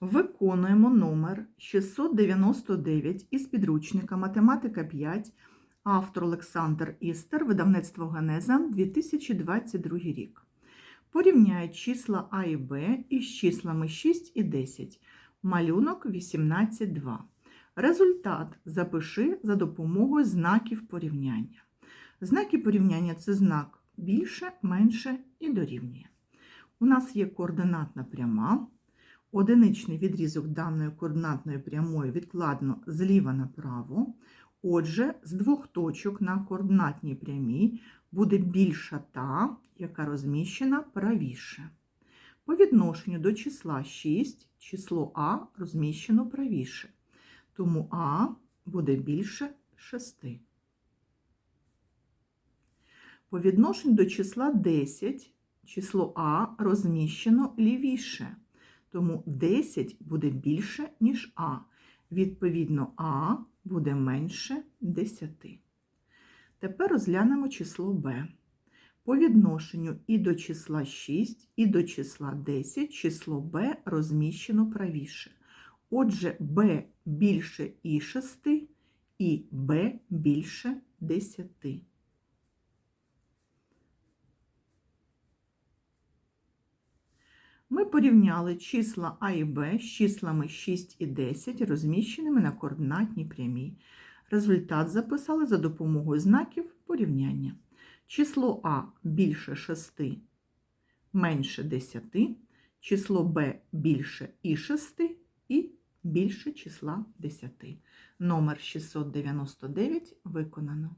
Виконуємо номер 699 із підручника Математика 5, автор Олександр Істер, видавництво Генеза, 2022 рік. Порівняй числа А і Б із числами 6 і 10. Малюнок 18.2. Результат запиши за допомогою знаків порівняння. Знаки порівняння це знак більше, менше і дорівнює. У нас є координатна пряма. Одиничний відрізок даної координатної прямої відкладно зліва направо. Отже, з двох точок на координатній прямій буде більша та, яка розміщена правіше. По відношенню до числа 6 число А розміщено правіше. Тому А буде більше 6. По відношенню до числа 10 число А розміщено лівіше. Тому 10 буде більше, ніж А. Відповідно, А буде менше 10. Тепер розглянемо число Б. По відношенню і до числа 6, і до числа 10 число Б розміщено правіше. Отже, Б більше і 6, і Б більше 10. Ми порівняли числа А і Б з числами 6 і 10, розміщеними на координатній прямій. Результат записали за допомогою знаків порівняння. Число А більше 6, менше 10, число Б більше і 6, і більше числа 10. Номер 699 виконано.